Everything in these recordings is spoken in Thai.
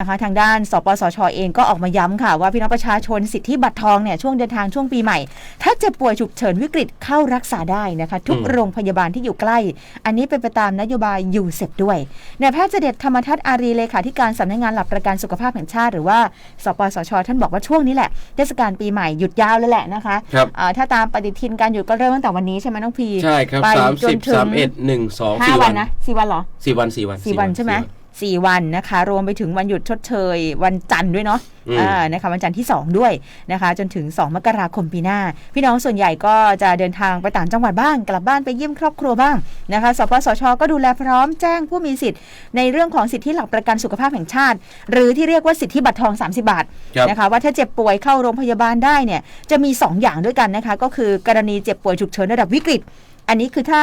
นะคะทางด้านสปสชเองก็ออกมาย้ำค่ะ ว่าพี่น้องประชาชนสิทธิบัตรทองเนี่ยช่วงเดินทางช่วงปีใหม่ ถ้าเจ็บป่วยฉุกเฉินวิกฤตเข้ารักษาได้นะคะ ทุกอืมโรงพยาบาลที่อยู่ใกล้ อันนี้เป็นไปตามนโยบายยูเซฟด้วยนายแพทย์เจเด็ดธรรมทัศน์อารีเลขาธิการสำนักงานหลักประกันสุขภาพแห่งชาติ หรือว่าสปสชท่านบอกว่าช่วงนี้แหละเทศกาลปีใหม่หยุดยาวเลยแหละนะคะครับอ่าถ้าตามปฏิทินการหยุดก็เริ่มตั้งแต่วันนี้ใช่ไหมน้องพีใช่ครับไปสามจนสิบถึงสามเอ็ดหนึ่งสองห้าสี่วัวันนนะสี่วันเหรอสี่วันสี่วันสี่วันใช่ไหม สี่วันนะคะ รวมไปถึงวันหยุดชดเชย วันจันทร์ด้วยเนาะอืมอ่านะคะวันจันทร์ที่ 2 ด้วยนะคะ จนถึง 2 มกราคมปีหน้า พี่น้องส่วนใหญ่ก็จะเดินทางไปต่างจังหวัดบ้าง กลับบ้านไปเยี่ยมครอบครัวบ้างนะคะสปสช ก็ดูแลพร้อมแจ้งผู้มีสิทธิ์ ในเรื่องของสิทธิหลักประกันสุขภาพแห่งชาติ หรือที่เรียกว่าสิทธิบัตรทอง 30 บาทครับนะคะว่าถ้าเจ็บป่วยเข้าโรงพยาบาลได้เนี่ยจะมี 2 อย่างด้วยกันนะคะก็คือกรณีเจ็บป่วยฉุกเฉินระดับวิกฤต อันนี้คือถ้า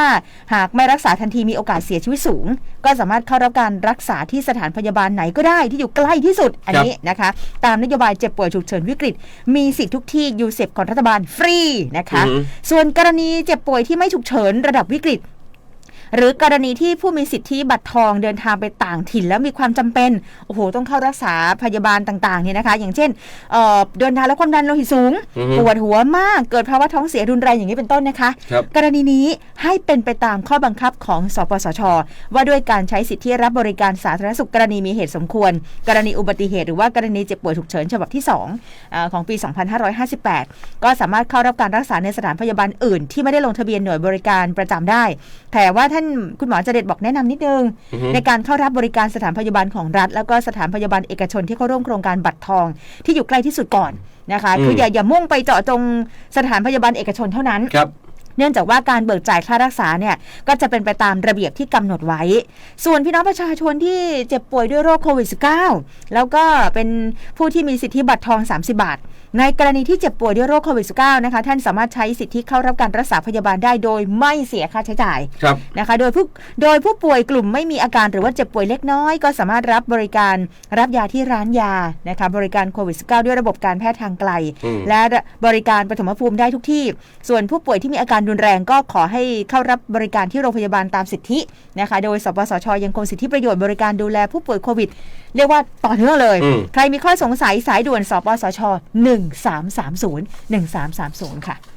หากไม่รักษาทันทีมีโอกาสเสียชีวิตสูง ก็สามารถเข้ารับการรักษาที่สถานพยาบาลไหนก็ได้ที่อยู่ใกล้ที่สุดอันนี้นะคะ ตามนโยบายเจ็บป่วยฉุกเฉินวิกฤต มีสิทธิ์ทุกที่ยูเซฟของรัฐบาลฟรีนะคะอือหือส่วนกรณีเจ็บป่วยที่ไม่ฉุกเฉินระดับวิกฤต หรือกรณีที่ผู้มีสิทธิบัตรทองเดินทางไปต่างถิ่นแล้วมีความจำเป็นโอ้โหต้องเข้ารักษาพยาบาลต่างๆเนี่ยนะคะ อย่างเช่นเอ่อเดินทางแล้วความดันโลหิตสูงอือฮึปวดหัวมากเกิดภาวะท้องเสียรุนแรงอย่างนี้เป็นต้นนะคะครับกรณีนี้ให้เป็นไปตามข้อบังคับของสปสช ว่าด้วยการใช้สิทธิรับบริการสาธารณสุขกรณีมีเหตุสมควร กรณีอุบัติเหตุหรือว่ากรณีเจ็บป่วยฉุกเฉินฉบับที่2อาของปี 2558 ก็สามารถเข้ารับการรักษาในสถานพยาบาลอื่น ที่ไม่ได้ลงทะเบียนหน่วยบริการประจำได้ แต่ว่าท่านคุณหมอเจเด็ดบอกแนะนำนิดนึงอือฮึในการเข้ารับบริการสถานพยาบาลของรัฐ แล้วก็สถานพยาบาลเอกชนที่เข้าร่วมโครงการบัตรทองที่อยู่ใกล้ที่สุดก่อนนะคะอืมคืออย่าอย่ามุ่งไปเจาะจงสถานพยาบาลเอกชนเท่านั้นครับ เนื่องจากว่าการเบิกจ่ายค่ารักษาเนี่ยก็จะเป็นไปตามระเบียบที่กำหนดไว้ ส่วนพี่น้องประชาชนที่เจ็บป่วยด้วยโรคโควิด -19 แล้วก็เป็นผู้ที่มีสิทธิบัตรทอง 30 บาท ในกรณีที่เจ็บป่วยด้วยโรคโควิด -19 นะคะท่านสามารถใช้สิทธิเข้ารับการรักษาพยาบาลได้โดยไม่เสียค่าใช้จ่ายครับนะคะโดยผู้โดยผู้ป่วยกลุ่มไม่มีอาการหรือว่าเจ็บป่วยเล็กน้อย ก็สามารถรับบริการรับยาที่ร้านยานะคะบริการโควิด -19 ด้วยระบบการแพทย์ทางไกลอืมและบริการปฐมภูมิได้ทุกที่ ส่วนผู้ป่วยที่มีอาการรุนแรงก็ขอให้เข้ารับบริการที่โรงพยาบาลตามสิทธินะคะ โดยสปสชยังคงสิทธิประโยชน์บริการดูแลผู้ป่วยโควิด เรียกว่าต่อเนื่องเลยอืมใครมีข้อสงสัยสายด่วนสปสช 1330 1330 ค่ะ